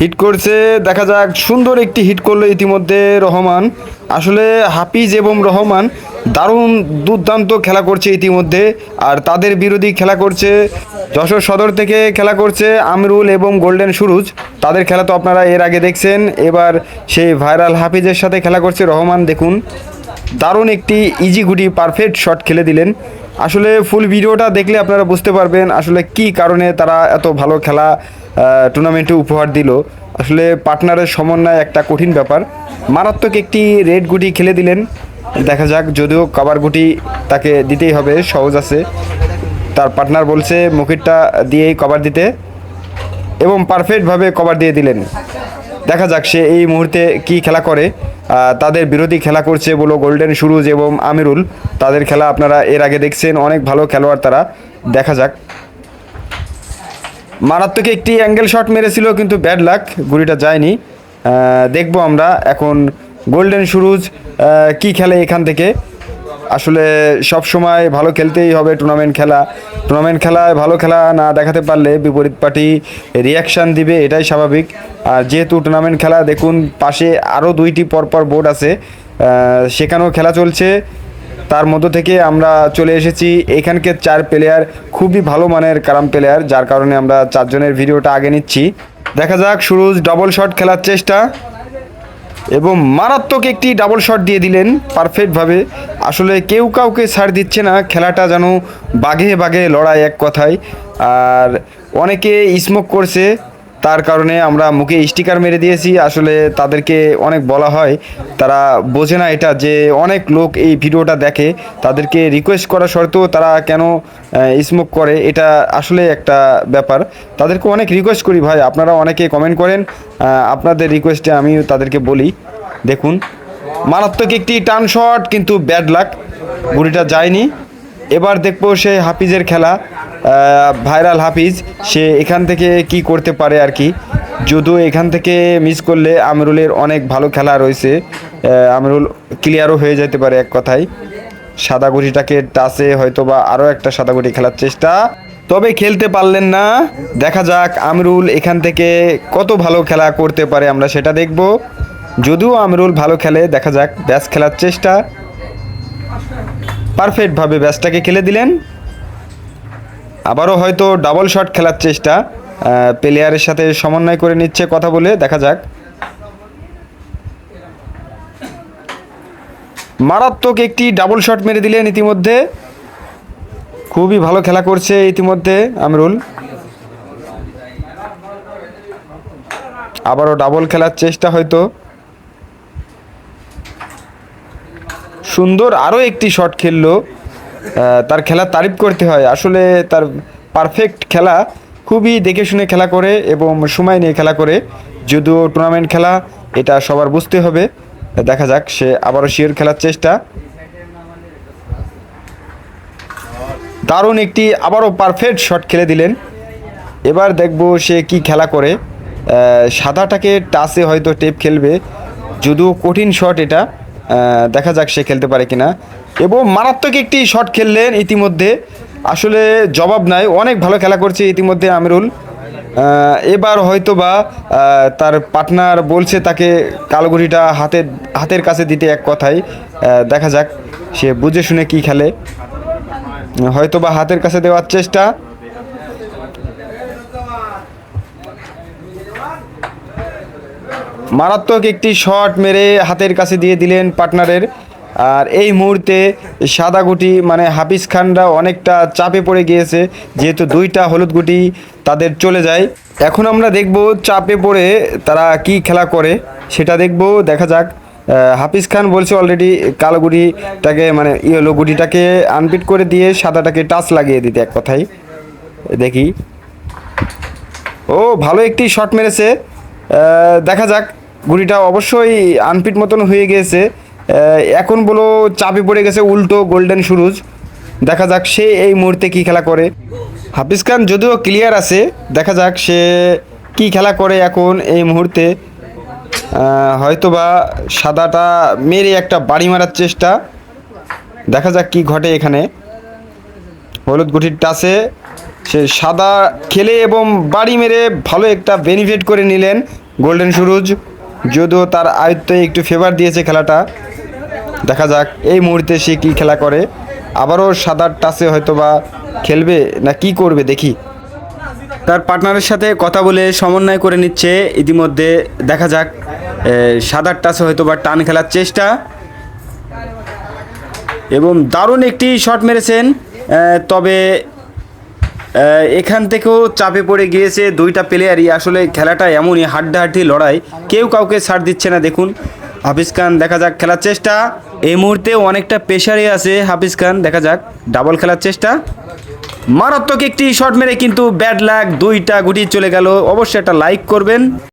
Hit করছে, দেখা যাক, সুন্দর একটি হিট করল ইতিমধ্যে রহমান। আসলে হাফিজ এবং রহমান দারুণ দুর্দান্ত খেলা করছে ইতিমধ্যে, আর তাদের বিরোধী খেলা করছে, যশোর সদর থেকে খেলা করছে আমিরুল এবং গোল্ডেন সুরুজ। তাদের খেলা তো আপনারা এর আগে দেখছেন। এবার সেই ভাইরাল হাফিজের সাথে খেলা করছে রহমান, দেখুন। দারুণ একটি ইজি গুটি পারফেক্ট শট খেলে দিলেন। আসলে ফুল ভিডিওটা দেখলে আপনারা বুঝতে পারবেন আসলে কি কারণে তারা এত ভালো খেলা টুর্নামেন্টে উপহার দিল। আসলে পার্টনারের সমন্বয় একটা কঠিন ব্যাপার। মারাত্মক একটি রেড গুটি খেলে দিলেন। দেখা যাক, যদিও কাবার গুটি তাকে দিতেই হবে, সহজ আছে। তার পার্টনার বলছে মুখিরটা দিয়েই কভার দিতে। এবং পারফেক্টভাবে কভার দিয়ে দিলেন। দেখা যাক সে এই মুহূর্তে কি খেলা করে। তাদের বিরোধী খেলা করছে বলো গোল্ডেন সুরুজ এবং আমিরুল। তাদের খেলা আপনারা এর আগে দেখছেন, অনেক ভালো খেলোয়াড় তারা। দেখা যাক। মারাত্মক একটি অ্যাঙ্গেল শট মেরেছিল, কিন্তু ব্যাড লাক গুড়িটা যায়নি। দেখব আমরা এখন গোল্ডেন সুরুজ কি খেলে এখান থেকে। আসলে সব সময় ভালো খেলতেই হবে টুর্নামেন্ট খেলা। টুর্নামেন্ট খেলায় ভালো খেলা না দেখাতে পারলে বিপরীত পার্টি রিয়াকশান দিবে, এটাই স্বাভাবিক। আর যেহেতু টুর্নামেন্ট খেলা, দেখুন, পাশে আরও দুইটি পরপর বোর্ড আছে। সেখানেও খেলা চলছে। তার মধ্য থেকে আমরা চলে এসেছি। এখানকার চার প্লেয়ার খুবই ভালো মানের কারাম প্লেয়ার যার কারণে আমরা চারজনের ভিডিওটা আগে নিচ্ছি। দেখা যাক, সুরুজ ডবল শট খেলার চেষ্টা এবং মারাত্মক একটি ডাবল শট দিয়ে দিলেন পারফেক্টভাবে আসলে কেউ কাউকে ছাড় দিচ্ছে না, খেলাটা যেন বাঘে বাঘে লড়াই এক কথায়। আর অনেকে স্মোক করছে। তার কারণে আমরা মুখে স্টিকার মেরে দিয়েছি। আসলে তাদেরকে অনেক বলা হয়, তারা বোঝে না এটা যে অনেক লোক এই ভিডিওটা দেখে। তাদেরকে রিকোয়েস্ট করা সত্ত্বেও তারা কেন স্মোক করে, এটা আসলে একটা ব্যাপার। তাদেরকে অনেক রিকোয়েস্ট করি ভাই, আপনারা অনেকে কমেন্ট করেন। আপনাদের রিকোয়েস্টে আমি তাদেরকে বলি। দেখুন, মারাত্মক একটি টান শট কিন্তু ব্যাড লাক বুড়িটা যায়নি। এবার দেখব সে হাফিজের খেলা ভাইরাল হাফিজ, সে এখান থেকে কি করতে পারে আর কি। যদিও এখান থেকে মিস করলে আমরুলের অনেক ভালো খেলা রয়েছে আমরুল ক্লিয়ারও হয়ে যেতে পারে এক কথায়। সাদা গুটিটাকে টাসে হয়তো বা আরও একটা সাদা গুটি খেলার চেষ্টা। তবে খেলতে পারলেন না। দেখা যাক আমরুল এখান থেকে কত ভালো খেলা করতে পারে, আমরা সেটা দেখব। যদিও আমরুল ভালো খেলে, দেখা যাক ব্যাস খেলার চেষ্টা। পারফেক্টভাবে ব্যাসটাকে খেলে দিলেন। আবারও হয়তো ডাবল শট খেলার চেষ্টা প্লেয়ারের সাথে সমন্বয় করে নিচ্ছে কথা বলে, দেখা যাক। মারাত্মক একটি ডাবল শট মেরে দিলেন ইতিমধ্যে। খুবই ভালো খেলা করছে ইতিমধ্যে আমরুল। আবারও ডাবল খেলার চেষ্টা হয়তো। সুন্দর আরও একটি শট খেললো। তার খেলা তারিফ করতে হয়। আসলে তার পারফেক্ট খেলা, খুবই দেখে শুনে খেলা করে এবং সময় নিয়ে খেলা করে। যদিও টুর্নামেন্ট খেলা, এটা সবার বুঝতে হবে। দেখা যাক, সে আবারও শিওর খেলার চেষ্টা। দারুণ একটি আবারও পারফেক্ট শট খেলে দিলেন। এবার দেখব সে কি খেলা করে। সাদাটাকে টাসে হয়তো টেপ খেলবে। যদিও কঠিন শট এটা। দেখা যাক সে খেলতে পারে কিনা। এবং মারাত্মক একটি শট খেললেন ইতিমধ্যে। আসলে জবাব নাই, অনেক ভালো খেলা করছে ইতিমধ্যে আমিরুল। এবার হয়তো বা তার পার্টনার বলছে তাকে কালোগুড়িটা হাতের হাতের কাছে দিতে এক কথায়। দেখা যাক, সে বুঝে শুনে কি খেলে। হয়তো বা হাতের কাছে দেওয়ার চেষ্টা। মারাত্মক একটি শট মেরে হাতের কাছে দিয়ে দিলেন পার্টনারের। আর এই মুহূর্তে সাদা গুটি মানে হাফিজ খানরা অনেকটা চাপে পড়ে গিয়েছে, যেহেতু দুইটা হলুদ গুটি তাদের চলে যায়। এখন আমরা দেখব চাপে পড়ে তারা কি খেলা করে, সেটা দেখব, দেখা যাক। হাফিজ খান বলছে অলরেডি কালো গুটিটাকে মানে ইয়েলো গুটিটাকে আনপিট করে দিয়ে সাদাটাকে টাচ লাগিয়ে দিতে এক কথায়। দেখি। ও, ভালো একটি শট মেরেছে। দেখা যাক। গুড়িটা অবশ্যই আনপিট মতন হয়ে আহ, এখন বলো চাপে পড়ে গেছে উল্টো গোল্ডেন সুরুজ দেখা যাক সে এই মুহূর্তে কি খেলা করে। হাফিজ খান যদিও ক্লিয়ার আছে দেখা যাক সে কি খেলা করে এখন এই মুহূর্তে। হয়তোবা সাদাটা মেরে একটা বাড়ি মারার চেষ্টা। দেখা যাক কি ঘটে এখানে। হলুদ গুটির টাসে সে সাদা খেলে এবং বাড়ি মেরে ভালো একটা বেনিফিট করে নিলেন গোল্ডেন সুরুজ যদিও তার আয়ত্তে একটু ফেভার দিয়েছে খেলাটা। দেখা যাক, এই মুহূর্তে সে কী খেলা করে। আবারও সাদার টাসে হয়তো বা খেলবে না কি করবে দেখি। তার পার্টনারের সাথে কথা বলে সমন্বয় করে নিচ্ছে। ইতিমধ্যে দেখা যাক সাদার টাসে হয়তো বা টান খেলার চেষ্টা। এবং দারুণ একটি শট মেরেছেন তবে এখান থেকেও চাপে পড়ে গিয়েছে দুইটা প্লেয়ারই আসলে খেলাটা এমনই হাড্ডাহাড্ডি লড়াই। কেউ কাউকে ছাড় দিচ্ছে না, দেখুন। হাফিজ খান, দেখা যাক, খেলার চেষ্টা। এই মুহূর্তে অনেকটা প্রেশারই আছে হাফিজ খান, দেখা যাক। ডাবল খেলার চেষ্টা। মারাত্মক একটি শট মেরে কিন্তু ব্যাড লাগ দুইটা গুটি চলে গেল। অবশ্যই একটা লাইক করবেন।